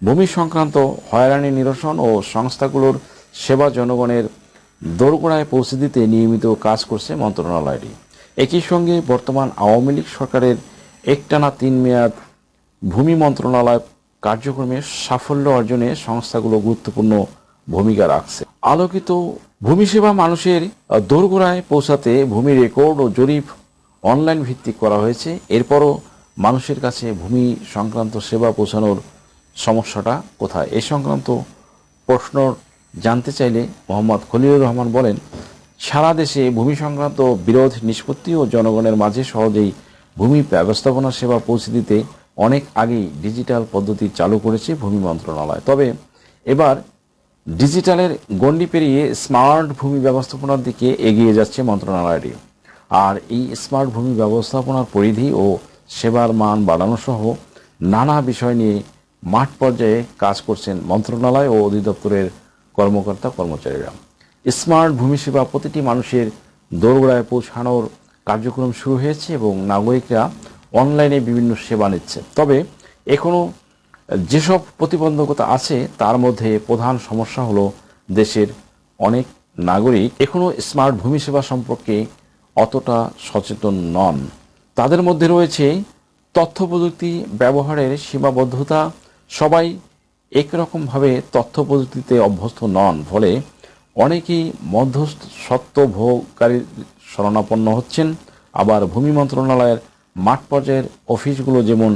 ভূমি সংক্রান্ত হয়রানি নিরসন ও সংস্থাগুলোর সেবা জনগণের দোরগোড়ায় পৌঁছে দিতে নিয়মিত কাজ করছে মন্ত্রণালয়টি। একই সঙ্গে বর্তমান আওয়ামী লীগ সরকারের একটানা তিন মেয়াদ ভূমি মন্ত্রণালয় কার্যক্রমে সাফল্য অর্জনে সংস্থাগুলো গুরুত্বপূর্ণ ভূমিকা রাখছে। আলোকিত ভূমি সেবা মানুষের দোরগোড়ায় পৌঁছাতে ভূমি রেকর্ড ও জরিপ অনলাইন ভিত্তিক করা হয়েছে। এরপরও মানুষের কাছে ভূমি সংক্রান্ত সেবা পৌঁছানোর সমস্যাটা কোথায়? এ সংক্রান্ত প্রশ্ন জানতে চাইলে মোহাম্মদ খলিলুর রহমান বলেন, সারা দেশে ভূমি সংক্রান্ত বিরোধ, নিষ্পত্তি ও জনগণের মাঝে সহজেই ভূমি ব্যবস্থাপনা সেবা পৌঁছে দিতে অনেক আগেই ডিজিটাল পদ্ধতি চালু করেছে ভূমি মন্ত্রণালয়। তবে এবার ডিজিটালের গণ্ডি পেরিয়ে স্মার্ট ভূমি ব্যবস্থাপনার দিকে এগিয়ে যাচ্ছে মন্ত্রণালয়টি। আর এই স্মার্ট ভূমি ব্যবস্থাপনার পরিধি ও সেবার মান বাড়ানো সহ নানা বিষয় নিয়ে মাঠ পর্যায়ে কাজ করছেন মন্ত্রণালয় ও অধিদপ্তরের কর্মকর্তা, কর্মচারীরা। স্মার্ট ভূমি সেবা প্রতিটি মানুষের দোরগোড়ায় পৌঁছানোর কার্যক্রম শুরু হয়েছে এবং নাগরিকরা অনলাইনে বিভিন্ন সেবা নিচ্ছে। তবে এখনও যেসব প্রতিবন্ধকতা আছে, তার মধ্যে প্রধান সমস্যা হলো দেশের অনেক নাগরিক এখনও স্মার্ট ভূমি সেবা সম্পর্কে অতটা সচেতন নন। তাদের মধ্যে রয়েছে তথ্য প্রযুক্তি ব্যবহারের সীমাবদ্ধতা সবাই একরকমভাবে তথ্য প্রযুক্তিতে অভ্যস্ত নন, ফলে অনেকেই মধ্যস্থ সত্ত্বভোগকারীর শরণাপন্ন হচ্ছেন। আবার ভূমি মন্ত্রণালয়ের মাঠ পর্যায়ের অফিসগুলো যেমন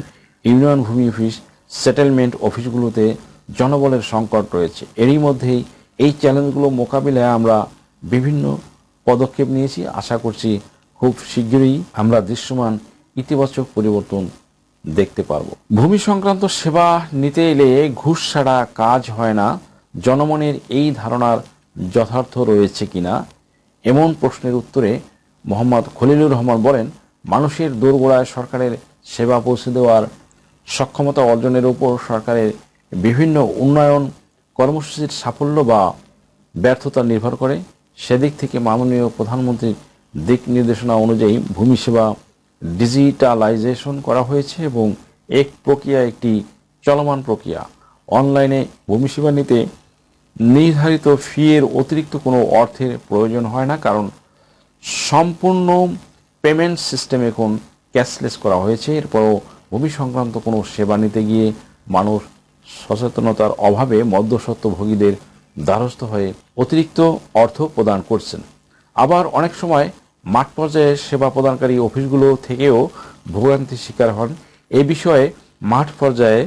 ইউনিয়ন ভূমি অফিস, সেটেলমেন্ট অফিসগুলোতে জনবলের সংকট রয়েছে। এরই মধ্যেই এই চ্যালেঞ্জগুলো মোকাবিলায় আমরা বিভিন্ন পদক্ষেপ নিয়েছি। আশা করছি খুব শীঘ্রই আমরা দৃশ্যমান ইতিবাচক পরিবর্তন দেখতে পারব। ভূমি সংক্রান্ত সেবা নিতে এলে ঘুষ ছাড়া কাজ হয় না। জনমনের এই ধারণার যথার্থ রয়েছে কিনা? এমন প্রশ্নের উত্তরে মোহাম্মদ খলিলুর রহমান বলেন, মানুষের দোরগোড়ায় সরকারের সেবা পৌঁছে দেওয়ার সক্ষমতা অর্জনের উপর সরকারের বিভিন্ন উন্নয়ন কর্মসূচির সাফল্য বা ব্যর্থতা নির্ভর করে। সেদিক থেকে মাননীয় প্রধানমন্ত্রীর দিক নির্দেশনা অনুযায়ী ভূমি সেবা ডিজিটালাইজেশন করা হয়েছে এবং এক প্রক্রিয়া একটি চলমান প্রক্রিয়া। অনলাইনে ভূমি সেবা নিতে নির্ধারিত ফি এর অতিরিক্ত কোনো অর্থের প্রয়োজন হয় না, কারণ সম্পূর্ণ পেমেন্ট সিস্টেম এখন ক্যাশলেস করা হয়েছে। এরপরও ভূমি সংক্রান্ত কোনো সেবা নিতে গিয়ে মানুষ সচেতনতার অভাবে মধ্যস্বত্বভোগীদের দ্বারস্থ হয়ে অতিরিক্ত অর্থ প্রদান করছেন। আবার অনেক সময় মাঠ পর্যায়ে সেবা প্রদানকারী অফিসগুলো থেকেও ভোগান্তির শিকার হন। এ বিষয়ে মাঠ পর্যায়ে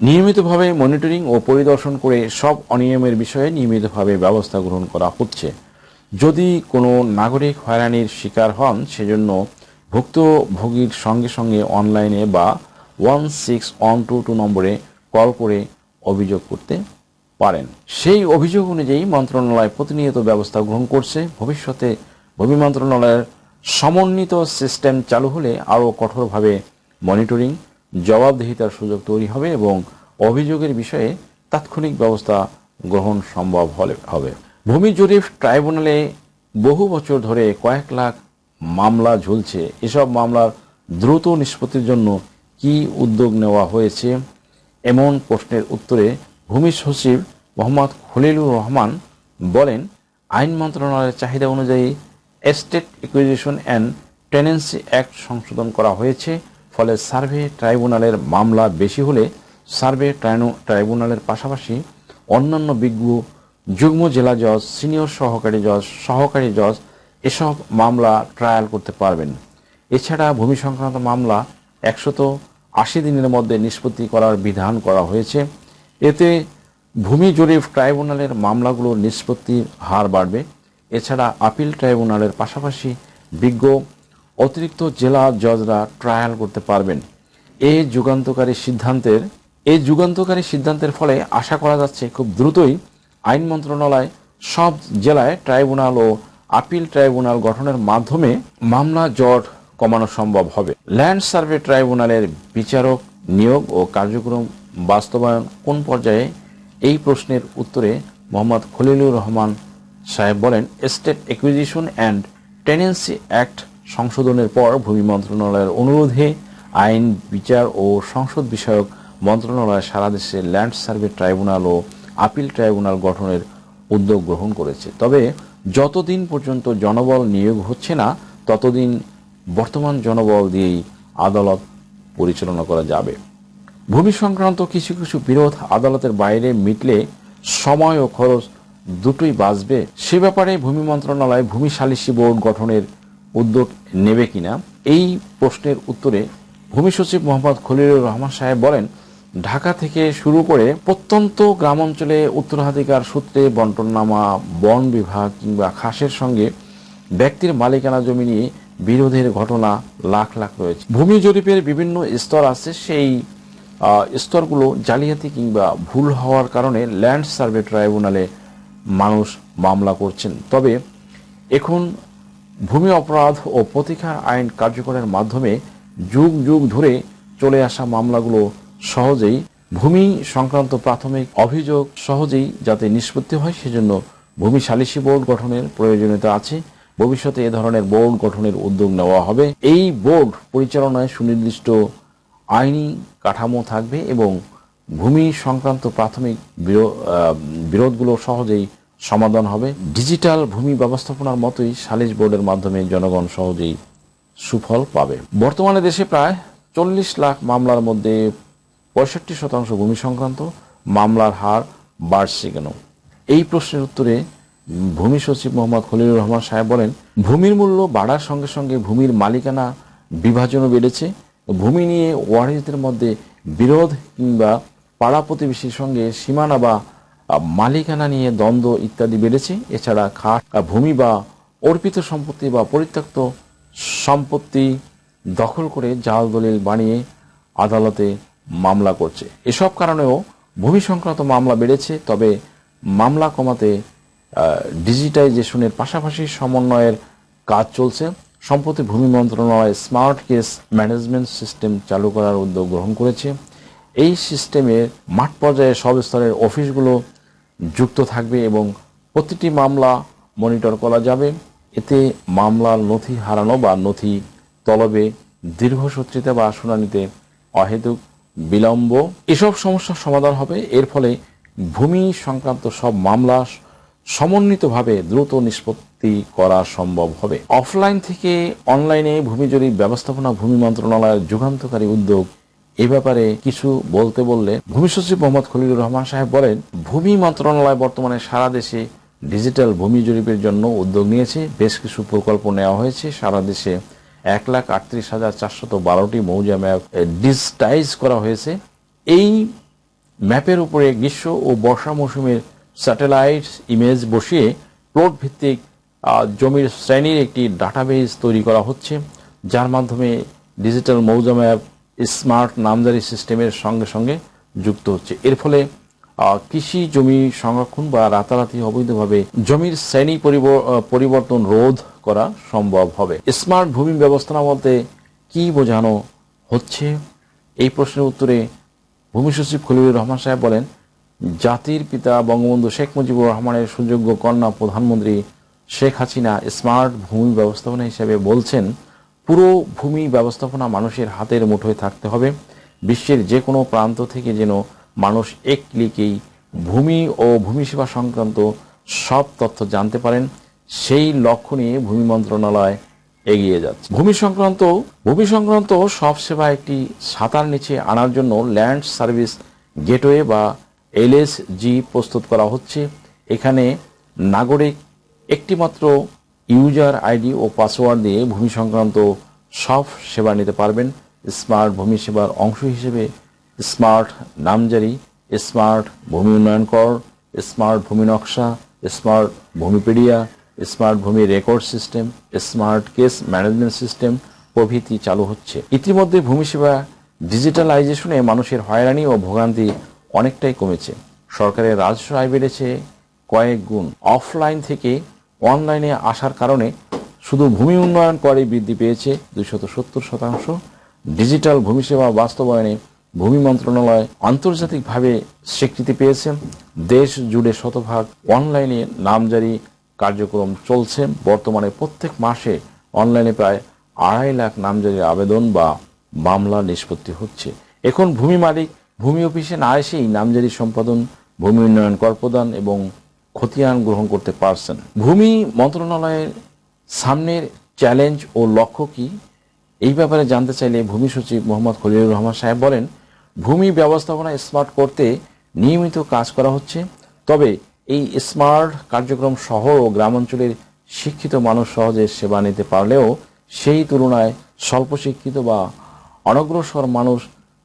নিয়মিতভাবে মনিটরিং ও পরিদর্শন করে সব অনিয়মের বিষয়ে নিয়মিতভাবে ব্যবস্থা গ্রহণ করা হচ্ছে। যদি কোনো নাগরিক হয়রানির শিকার হন, সেজন্য ভুক্তভোগীর সঙ্গে সঙ্গে অনলাইনে বা one six one two two নম্বরে কল করে অভিযোগ করতে পারেন। সেই অভিযোগ অনুযায়ী মন্ত্রণালয় প্রতিনিয়ত ব্যবস্থা গ্রহণ করছে। ভবিষ্যতে ভূমি মন্ত্রণালয়ের সমন্বিত সিস্টেম চালু হলে আরও কঠোরভাবে মনিটরিং, জবাবদিহিতার সুযোগ তৈরি হবে এবং অভিযোগের বিষয়ে তাৎক্ষণিক ব্যবস্থা গ্রহণ সম্ভব হবে। ভূমি জরিপ ট্রাইব্যুনালে বহু বছর ধরে কয়েক লাখ মামলা ঝুলছে। এসব মামলার দ্রুত নিষ্পত্তির জন্য কি উদ্যোগ নেওয়া হয়েছে? এমন প্রশ্নের উত্তরে ভূমি সচিব মোহাম্মদ খলিলুর রহমান বলেন, আইন মন্ত্রণালয়ের চাহিদা অনুযায়ী estate acquisition and tenancy act সংশোধন করা হয়েছে। ফলে সার্ভে ট্রাইব্যুনালের মামলা বেশি হলে সার্ভে ট্রাইব্যুনালের পাশাপাশি অন্যান্য বিজ্ঞ, যুগ্ম জেলা জজ, সিনিয়র সহকারী জজ সহকারী জজ এসব মামলা ট্রায়াল করতে পারবেন। এছাড়া ভূমি সংক্রান্ত মামলা একশত আশি দিনের মধ্যে নিষ্পত্তি করার বিধান করা হয়েছে। এতে ভূমি জরিপ ট্রাইব্যুনালের মামলাগুলোর নিষ্পত্তির হার বাড়বে। এছাড়া আপিল ট্রাইব্যুনালের পাশাপাশি বিজ্ঞ অতিরিক্ত জেলা জজরা ট্রায়াল করতে পারবেন। এই যুগান্তকারী সিদ্ধান্তের এই যুগান্তকারী সিদ্ধান্তের ফলে আশা করা যাচ্ছে খুব দ্রুতই আইন মন্ত্রণালয় সব জেলায় ট্রাইব্যুনাল ও আপিল ট্রাইব্যুনাল গঠনের মাধ্যমে মামলা জট কমানো সম্ভব হবে। ল্যান্ড সার্ভে ট্রাইব্যুনালের বিচারক নিয়োগ ও কার্যক্রম বাস্তবায়ন কোন পর্যায়ে? এই প্রশ্নের উত্তরে মোহাম্মদ খলিলুর রহমান সাহেব বলেন state acquisition and tenancy act সংশোধনের পর ভূমি মন্ত্রণালয়ের অনুরোধে আইন, বিচার ও সংসদ বিষয়ক মন্ত্রণালয় সারা দেশে ল্যান্ড সার্ভে ট্রাইব্যুনাল ও আপিল ট্রাইব্যুনাল গঠনের উদ্যোগ গ্রহণ করেছে। তবে যতদিন পর্যন্ত জনবল নিয়োগ হচ্ছে না, ততদিন বর্তমান জনবল দিয়েই আদালত পরিচালনা করা যাবে। ভূমি সংক্রান্ত কিছু কিছু বিরোধ আদালতের বাইরে মিটলে সময় ও খরচ দুটোই বাঁচবে, সে ব্যাপারে ভূমি মন্ত্রণালয় ভূমি সালিসি বোর্ড গঠনের উদ্যোগ নেবে কিনা, এই প্রশ্নের উত্তরে ভূমি সচিব মোহাম্মদ খলিলুর রহমান সাহেব বলেন, ঢাকা থেকে শুরু করে প্রত্যন্ত গ্রাম অঞ্চলে উত্তরাধিকার সূত্রে বন্টননামা, বন বিভাগ কিংবা খাসের সঙ্গে ব্যক্তির মালিকানা জমি নিয়ে বিরোধের ঘটনা লাখ লাখ রয়েছে। ভূমি জরিপের বিভিন্ন স্তর আছে, সেই স্তরগুলো জালিয়াতি কিংবা ভুল হওয়ার কারণে ল্যান্ড সার্ভে ট্রাইব্যুনালে মানুষ মামলা করছেন। তবে এখন ভূমি অপরাধ ও প্রতিকার আইন কার্যকরের মাধ্যমে যুগ যুগ ধরে চলে আসা মামলাগুলো সহজেই ভূমি সংক্রান্ত প্রাথমিক অভিযোগ সহজেই যাতে নিষ্পত্তি হয়, সেজন্য ভূমি সালিসি বোর্ড গঠনের প্রয়োজনীয়তা আছে। ভবিষ্যতে এ ধরনের বোর্ড গঠনের উদ্যোগ নেওয়া হবে। এই বোর্ড পরিচালনায় সুনির্দিষ্ট আইনি কাঠামো থাকবে এবং ভূমি সংক্রান্ত প্রাথমিক বিরো- বিরোধগুলো সহজেই সমাধান হবে। ডিজিটাল ভূমি ব্যবস্থাপনার মতোই সালিশ বোর্ডের মাধ্যমে জনগণ সহজেই সুফল পাবে। বর্তমানে দেশে প্রায় চল্লিশ লাখ মামলার মধ্যে পঁয়ষট্টি শতাংশ ভূমি সংক্রান্ত, মামলার হার বাড়ছে কেন? এই প্রশ্নের উত্তরে ভূমি সচিব মোহাম্মদ খলিলুর রহমান সাহেব বলেন, ভূমির মূল্য বাড়ার সঙ্গে সঙ্গে ভূমির মালিকানা বিভাজনও বেড়েছে। ভূমি নিয়ে ওয়ারিসদের মধ্যে বিরোধ কিংবা পাড়া প্রতিবেশীর সঙ্গে সীমানা বা মালিকানা নিয়ে দ্বন্দ্ব ইত্যাদি বেড়েছে। এছাড়া খাট ভূমি বা অর্পিত সম্পত্তি বা পরিত্যক্ত সম্পত্তি দখল করে জাল দলিল বানিয়ে আদালতে মামলা করছে। এসব কারণেও ভূমি সংক্রান্ত মামলা বেড়েছে, তবে মামলা কমাতে ডিজিটাইজেশনের পাশাপাশি সমন্বয়ের কাজ চলছে। সম্প্রতি ভূমি মন্ত্রণালয় স্মার্ট কেস ম্যানেজমেন্ট সিস্টেম চালু করার উদ্যোগ গ্রহণ করেছে। এই সিস্টেমে মাঠ পর্যায়ে সব স্তরের অফিসগুলো যুক্ত থাকবে এবং প্রতিটি মামলা মনিটর করা যাবে। এতে মামলার নথি হারানো বা নথি তলবে দীর্ঘসূত্রিতা বা শুনানিতে অহেতুক বিলম্ব। এসব সমস্যার সমাধান হবে। এর ফলে ভূমি সংক্রান্ত সব মামলা সমন্বিতভাবে দ্রুত নিষ্পত্তি করা সম্ভব হবে। অফলাইন থেকে অনলাইনে ভূমি জরিপ ব্যবস্থাপনা ভূমি মন্ত্রণালয়ের যুগান্তকারী উদ্যোগ এ ব্যাপারে কিছু বলতে বললে ভূমি সচিব মোহাম্মদ খলিলুর রহমান সাহেব বলেন, ভূমি মন্ত্রণালয় বর্তমানে সারা দেশে ডিজিটাল ভূমি জরিপের জন্য উদ্যোগ নিয়েছে। বেশ কিছু প্রকল্প নেওয়া হয়েছে। সারা দেশে এক লাখ আটত্রিশ হাজার চারশত বারোটি মৌজা ম্যাপ ডিজিটাইজ করা হয়েছে। এই ম্যাপের উপরে গ্রীষ্ম ও বর্ষা মৌসুমের স্যাটেলাইট ইমেজ বসিয়ে প্লট ভিত্তিক জমির শ্রেণির একটি ডাটাবেজ তৈরি করা হচ্ছে, যার মাধ্যমে ডিজিটাল মৌজা ম্যাপ স্মার্ট নামজারি সিস্টেমের সঙ্গে সঙ্গে যুক্ত হচ্ছে। এর ফলে কৃষি জমি সংরক্ষণ বা রাতারাতি অবৈধভাবে জমির শ্রেণি পরিব- পরিবর্তন রোধ করা সম্ভব হবে। স্মার্ট ভূমি ব্যবস্থাপনা বলতে কি বোঝানো হচ্ছে? এই প্রশ্নের উত্তরে ভূমি সচিব খলিলুর রহমান সাহেব বলেন, জাতির পিতা বঙ্গবন্ধু শেখ মুজিবুর রহমানের সুযোগ্য কন্যা প্রধানমন্ত্রী শেখ হাসিনা স্মার্ট ভূমি ব্যবস্থাপনা হিসেবে বলছেন পুরো ভূমি ব্যবস্থাপনা মানুষের হাতের মুঠোয় থাকতে হবে। বিশ্বের যে কোনো প্রান্ত থেকে যেন মানুষ এক ক্লিকেই ভূমি ও ভূমি সেবা সংক্রান্ত সব তথ্য জানতে পারেন। সেই লক্ষ্য নিয়ে ভূমি মন্ত্রণালয় এগিয়ে যাচ্ছে। ভূমি সংক্রান্ত ভূমি সংক্রান্ত সব সেবা একটি সাঁতার নিচে আনার জন্য ল্যান্ড সার্ভিস গেটওয়ে বা এলএসজি প্রস্তুত করা হচ্ছে। এখানে নাগরিক একটিমাত্র ইউজার আইডি ও পাসওয়ার্ড দিয়ে ভূমি সংক্রান্ত সব সেবা নিতে পারবেন। স্মার্ট ভূমি সেবার অংশ হিসেবে স্মার্ট নামজারি, স্মার্ট ভূমি উন্নয়ন কর, স্মার্ট ভূমি নকশা, স্মার্ট ভূমিপিডিয়া স্মার্ট ভূমি record system, smart case management system প্রভৃতি চালু হচ্ছে। ইতিমধ্যে ভূমি সেবা ডিজিটালাইজেশনে মানুষের হয়রানি ও ভোগান্তি অনেকটাই কমেছে। সরকারের রাজস্ব আয় বেড়েছে কয়েক গুণ। অফলাইন থেকে অনলাইনে আসার কারণে শুধু ভূমি উন্নয়ন করে বৃদ্ধি পেয়েছে দুইশত সত্তর শতাংশ। ডিজিটাল ভূমি সেবা বাস্তবায়নে ভূমি মন্ত্রণালয় আন্তর্জাতিকভাবে স্বীকৃতি পেয়েছে। দেশ জুড়ে শতভাগ অনলাইনে নামজারি কার্যক্রম চলছে। বর্তমানে প্রত্যেক মাসে অনলাইনে প্রায় আড়াই লাখ নামজারির আবেদন বা মামলা নিষ্পত্তি হচ্ছে। এখন ভূমি মালিক ভূমি অফিসে না এসেই নামজারি সম্পাদন, ভূমি উন্নয়ন কর প্রদান এবং খতিয়ান গ্রহণ করতে পারছেন। ভূমি মন্ত্রণালয়ের সামনের চ্যালেঞ্জ ও লক্ষ্য কি? এই ব্যাপারে জানতে চাইলে ভূমি সচিব মোহাম্মদ খলিলুর রহমান সাহেব বলেন, ভূমি ব্যবস্থাপনা স্মার্ট করতে নিয়মিত কাজ করা হচ্ছে। তবে এই স্মার্ট কার্যক্রম শহর ও গ্রামাঞ্চলের শিক্ষিত মানুষ সহজে সেবা নিতে পারলেও সেই তুলনায় স্বল্প শিক্ষিত বা অনগ্রসর মানুষ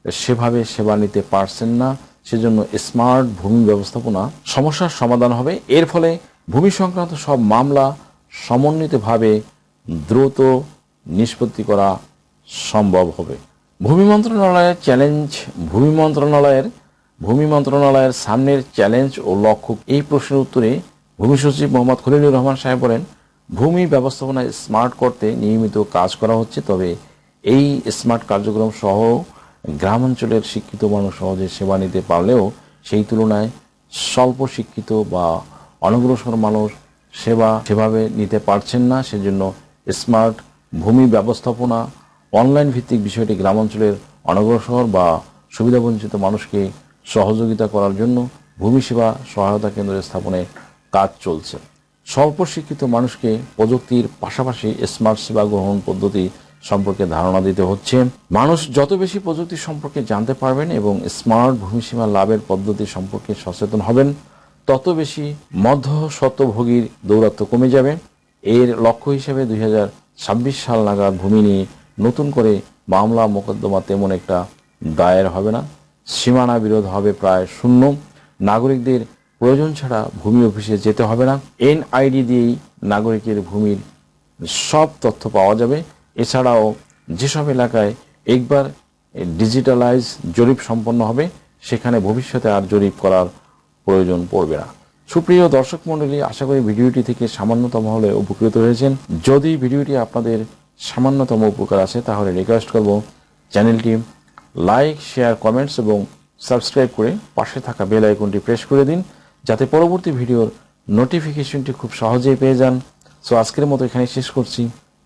সেভাবে সেবা নিতে পারছেন না। সেজন্য স্মার্ট ভূমি ব্যবস্থাপনা সমস্যার সমাধান হবে। এর ফলে ভূমি সংক্রান্ত সব মামলা সমন্বিতভাবে দ্রুত নিষ্পত্তি করা সম্ভব হবে। ভূমি মন্ত্রণালয়ের চ্যালেঞ্জ ভূমি মন্ত্রণালয়ের ভূমি মন্ত্রণালয়ের সামনের চ্যালেঞ্জ ও লক্ষ্য এই প্রশ্নের উত্তরে ভূমি সচিব মোহাম্মদ খলিলুর রহমান সাহেব বলেন, ভূমি ব্যবস্থাপনা স্মার্ট করতে নিয়মিত কাজ করা হচ্ছে, তবে এই স্মার্ট কার্যক্রম সহ গ্রামাঞ্চলের শিক্ষিত মানুষ সহজে সেবা নিতে পারলেও সেই তুলনায় স্বল্প শিক্ষিত বা অনগ্রসর মানুষ সেবা সেভাবে নিতে পারছেন না। সেজন্য স্মার্ট ভূমি ব্যবস্থাপনা, অনলাইন ভিত্তিক বিষয়টি গ্রামাঞ্চলের অনগ্রসর বা সুবিধাবঞ্চিত মানুষকে সহযোগিতা করার জন্য ভূমি সেবা সহায়তা কেন্দ্র স্থাপনে কাজ চলছে। স্বল্প শিক্ষিত মানুষকে প্রযুক্তির পাশাপাশি স্মার্ট সেবা গ্রহণ পদ্ধতি সম্পর্কে ধারণা দিতে হচ্ছে। মানুষ যত বেশি প্রযুক্তি সম্পর্কে জানতে পারবেন এবং স্মার্ট ভূমিসীমা লাভের পদ্ধতি সম্পর্কে সচেতন হবেন, তত বেশি মধ্য শতভোগীর দৌরাত্ম কমে যাবে। এর লক্ষ্য হিসেবে দুই হাজার ছাব্বিশ সাল নাগাদ ভূমি নিয়ে নতুন করে মামলা মোকদ্দমা তেমন একটা দায়ের হবে না। সীমানা বিরোধ হবে প্রায় শূন্য। নাগরিকদের প্রয়োজন ছাড়া ভূমি অফিসে যেতে হবে না। এনআইডি দিয়েই নাগরিকের ভূমির সব তথ্য পাওয়া যাবে। এছাড়াও যেসব এলাকায় একবার ডিজিটালাইজ জরিপ সম্পন্ন হবে, সেখানে ভবিষ্যতে আর জরিপ করার প্রয়োজন পড়বে না। সুপ্রিয় দর্শক মণ্ডলী, আশা করি ভিডিওটি থেকে সামান্যতম হলে উপকৃত হয়েছেন। যদি ভিডিওটি আপনাদের সামান্যতম উপকার আছে তাহলে রিকোয়েস্ট করব চ্যানেলটি লাইক শেয়ার কমেন্টস এবং সাবস্ক্রাইব করে পাশে থাকা বেল আইকনটি প্রেস করে দিন, যাতে পরবর্তী ভিডিওর নোটিফিকেশনটি খুব সহজেই পেয়ে যান। সো আজকের মতো এখানে শেষ করছি।